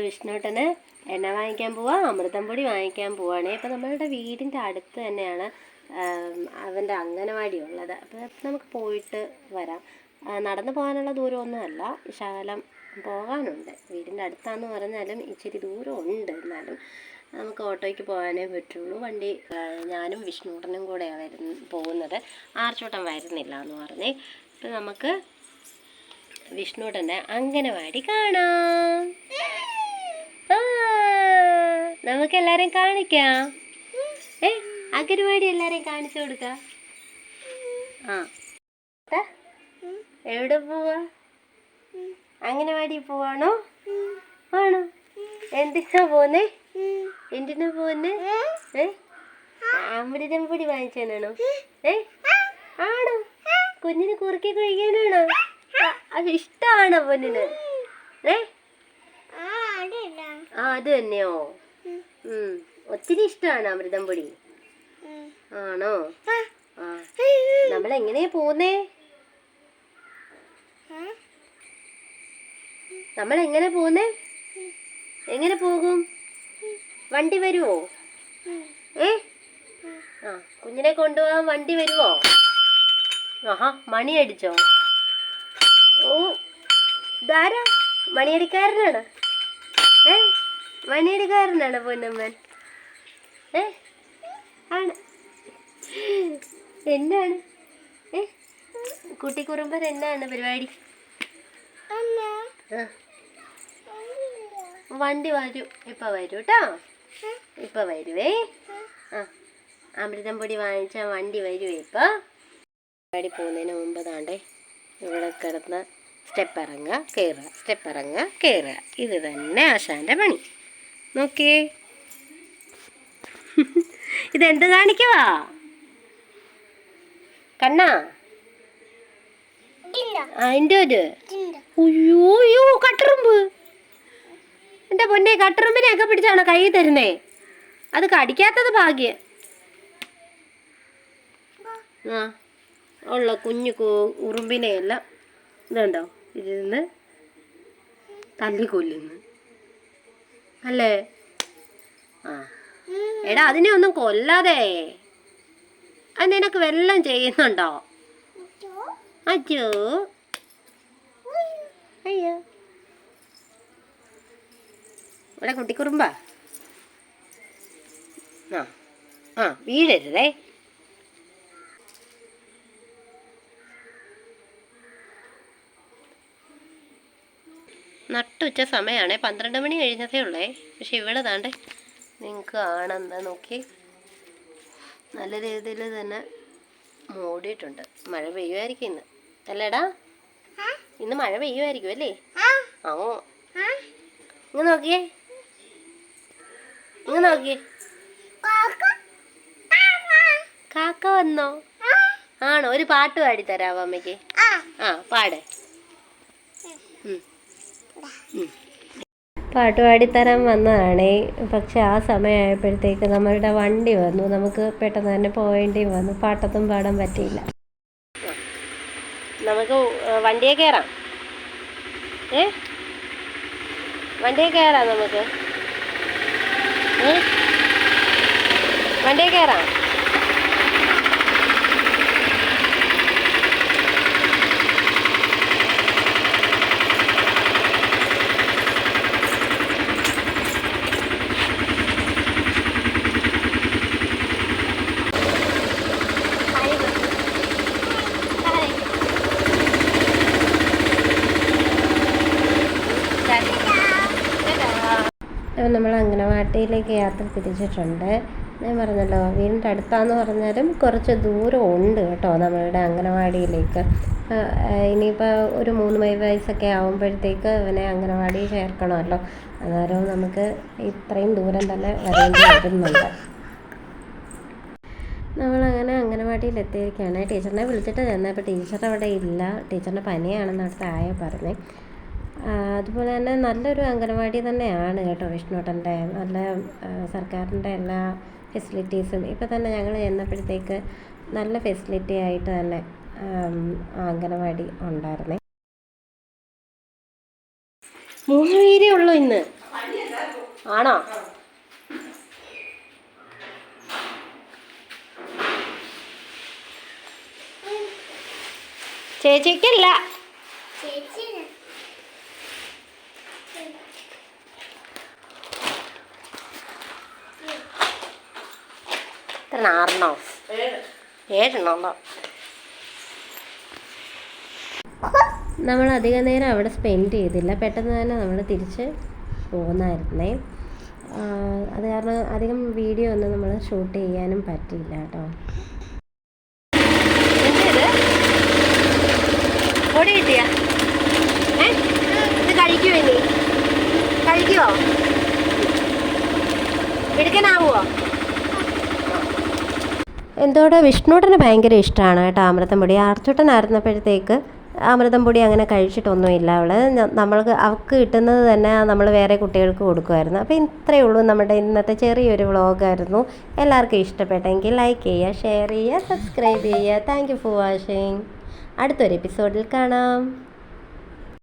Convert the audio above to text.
വിഷ്ണുട്ടന് എണ്ണ വാങ്ങിക്കാൻ പോവാ അമൃതം പൊടി വാങ്ങിക്കാൻ പോവാണ്. ഇപ്പം നമ്മളുടെ വീടിന്റെ അടുത്ത് തന്നെയാണ് അവന്റെ അംഗനവാടി ഉള്ളത് അപ്പോൾ നമുക്ക് പോയിട്ട് വരാം. നടന്നു പോകാനുള്ള ദൂരമൊന്നുമല്ല ശകലം പോകാനുണ്ട്. വീടിന്റെ അടുത്താന്ന് പറഞ്ഞാലും ഇച്ചിരി ദൂരം ഉണ്ട് എന്നാലും നമുക്ക് ഓട്ടോയ്ക്ക് പോകാനേ പറ്റുള്ളൂ. വണ്ടി ഞാനും വിഷ്ണുട്ടനും കൂടെയാണ് വരുന്ന പോകുന്നത്. ആർച്ചോട്ടം വരുന്നില്ല എന്ന് പറഞ്ഞേ ഇപ്പൊ നമുക്ക് വിഷ്ണുട്ടന്റെ അംഗനവാടി കാണാം. നമുക്ക് എല്ലാരെയും കാണിക്കാം. ഏ അംഗനവാടി എല്ലാരെയും കാണിച്ചു കൊടുക്ക. ആ. എവിടെ പോവാ? അംഗനവാടി പോവാണോ? ആണോ? എന്തിനാ പോന്നേ എന്തിനാ പോന്നേ ഏ? അമൃതം പൊടി വാങ്ങിച്ചാണോ ഏ? ആണോ? കുഞ്ഞിന് കുറുക്കി കഴിക്കാനാണോ? അത് ഇഷ്ടമാണോ പൊന്നിന്? ഏ? ആ അത് തന്നെയോ. ഒത്തിരി ഇഷ്ടമാണ് അമൃതം പൊടി. ആണോ? നമ്മൾ എങ്ങനെയാ പോന്നേ നമ്മൾ എങ്ങനെ പോന്നേ എങ്ങനെ പോകും? വണ്ടി വരുമോ ഏ? ആ കുഞ്ഞിനെ കൊണ്ടുപോകാൻ വണ്ടി വരുമോ ആഹാ മണി അടിച്ചോ ഓ ഇതാരാ? മണിയടിക്കാരനാണ്. മണിയടിക്കാരനാണ് പൊന്നമ്മൻ. ഏ? ആണ്. എന്നാണ്? ഏ? കുട്ടിക്കുറുമ്പൻ എന്നാണ് പരിപാടി. വണ്ടി വരൂ. ഇപ്പൊ വരൂ കേട്ടോ ഇപ്പൊ വരുവേ. ആ. അമൃതം പൊടി വാങ്ങിച്ച വണ്ടി വരുവേ ഇപ്പൊ. പരിപാടി പോകുന്നതിന് മുമ്പ് താണ്ടേ ഇവിടെ കിടന്ന് സ്റ്റെപ്പ് ഇറങ്ങുക കയറുക സ്റ്റെപ്പ് ഇറങ്ങുക കയറുക ഇത് തന്നെ ആശാന്റെ പണി. നോക്കിയേ ഇതെന്ത് കാണിക്കുവാ? കണ്ണാ? അതിന്റെ ഒരു? അയ്യോ അയ്യോ കട്ടറുമ്പ്. എന്റെ പൊന്നെ കട്ടറുമ്പിനെയൊക്കെ പിടിച്ചാണോ കൈ തരുന്നേ? അത് കടിക്കാത്തത് ഭാഗ്യം. ആ ഉള്ള കുഞ്ഞു ഉറുമ്പിനെയെല്ലാം ഇതുണ്ടോ ഇതിൽ നിന്ന് തല്ലിക്കൊല്ലുന്നു. അല്ലേ? ആ. എടാ അതിനെ ഒന്നും കൊല്ലാതെ. അത് നിനക്ക് വല്ലതും ചെയ്യുന്നുണ്ടോ? അയ്യോ അയ്യോ. ഇവിടെ കുട്ടിക്കുറുമ്പാ. ആ ആ വീഴരുതേ. നട്ടുച്ച സമയമാണേ. പന്ത്രണ്ട് മണി കഴിഞ്ഞതേ ഉള്ളേ. പക്ഷെ ഇവിടെ താണ്ട് നിങ്ങൾക്ക് ആണെന്ന് നോക്കി നല്ല രീതിയിൽ തന്നെ മൂടിയിട്ടുണ്ട്. മഴ പെയ്യുമായിരിക്കും ഇന്ന്. അല്ലേടാ? ഇന്ന് മഴ പെയ്യുമായിരിക്കും അല്ലേ? ആ ഇങ്ങ് നോക്കിയേ. ഇങ്ങ് നോക്കിയേ. കാക്ക വന്നോ? ആണോ? ഒരു പാട്ട് പാടി തരാവോ അമ്മയ്ക്ക്? ആ പാടേ. ഉം. പാട്ട് പാടിത്തരാൻ വന്നതാണേ. പക്ഷെ ആ സമയമായപ്പോഴത്തേക്ക് നമ്മളുടെ വണ്ടി വന്നു. നമുക്ക് പെട്ടെന്ന് തന്നെ പോവേണ്ടി വന്നു. പാട്ടത്തും പാടാൻ പറ്റിയില്ല. നമുക്ക് വണ്ടിയെ കയറാം. ഏ? വണ്ടിയെ കയറാം നമുക്ക്? വണ്ടിയെ കയറാം. നമ്മൾ അംഗനവാടിയിലേക്ക് യാത്ര തിരിച്ചിട്ടുണ്ട്. ഞാൻ പറഞ്ഞല്ലോ വീടിന്റെ അടുത്താന്ന് പറഞ്ഞാലും കുറച്ച് ദൂരം ഉണ്ട് കേട്ടോ നമ്മളുടെ അംഗനവാടിയിലേക്ക്. ഇനിയിപ്പോൾ ഒരു മൂന്ന് മൈ വയസ്സൊക്കെ ആകുമ്പോഴത്തേക്ക് അവനെ അംഗനവാടി ചേർക്കണമല്ലോ. അന്നേരം നമുക്ക് ഇത്രയും ദൂരം തന്നെ വരേണ്ടി വരുന്നുണ്ട്. നമ്മളങ്ങനെ അംഗനവാടിയിൽ എത്തിയിരിക്കുകയാണ് ടീച്ചറിനെ വിളിച്ചിട്ട് ചെന്നപ്പോൾ ടീച്ചർ അവിടെ ഇല്ല. ടീച്ചറിന്റെ പനിയാണെന്ന് അവിടുത്തെ ആയ പറഞ്ഞേ. അതുപോലെ തന്നെ നല്ലൊരു അംഗനവാടി തന്നെയാണ് കേട്ടോ വിഷ്ണുട്ടന്റെ നല്ല സർക്കാരിന്റെ എല്ലാ ഫെസിലിറ്റീസും. ഇപ്പം തന്നെ ഞങ്ങൾ ചെന്നപ്പോഴത്തേക്ക് നല്ല ഫെസിലിറ്റി ആയിട്ട് തന്നെ അംഗനവാടി ഉണ്ടായിരുന്നേ. മൂന്ന് പേരേ ഉള്ളൂ ഇന്ന്. ആണോ? ചേച്ചിക്കല്ല. ഇത്ര ആറെണ്ണോ ഏഴെണ്ണോ നമ്മൾ അധിക നേരം അവിടെ സ്പെൻഡ് ചെയ്തില്ല. പെട്ടെന്ന് തന്നെ നമ്മൾ തിരിച്ച് പോകുന്നായിരുന്നേ. അത് കാരണം അധികം വീഡിയോ ഒന്നും നമ്മൾ ഷൂട്ട് ചെയ്യാനും പറ്റിയില്ല കേട്ടോ. പൊടി കിട്ടിയ? ഇത് കഴിക്കുമോ ഇനി? കഴിക്കുമോ എടുക്കാനാവുമോ എന്തോടെ? വിഷ്ണുട്ടന് ഭയങ്കര ഇഷ്ടമാണ് കേട്ടോ അമൃതം പൊടി ആർച്ചുട്ടനായിരുന്നപ്പോഴത്തേക്ക് അമൃതം പൊടി അങ്ങനെ കഴിച്ചിട്ടൊന്നുമില്ല അവൾ. നമ്മൾക്ക് അവൾക്ക് കിട്ടുന്നത് തന്നെ നമ്മൾ വേറെ കുട്ടികൾക്ക് കൊടുക്കുമായിരുന്നു. അപ്പോൾ ഇത്രയേ ഉള്ളൂ നമ്മുടെ ഇന്നത്തെ ചെറിയൊരു വ്ളോഗായിരുന്നു എല്ലാവർക്കും ഇഷ്ടപ്പെട്ടെങ്കിൽ ലൈക്ക് ചെയ്യുക ഷെയർ ചെയ്യുക സബ്സ്ക്രൈബ് ചെയ്യുക. താങ്ക് യു ഫോർ വാച്ചിങ് അടുത്തൊരു എപ്പിസോഡിൽ കാണാം.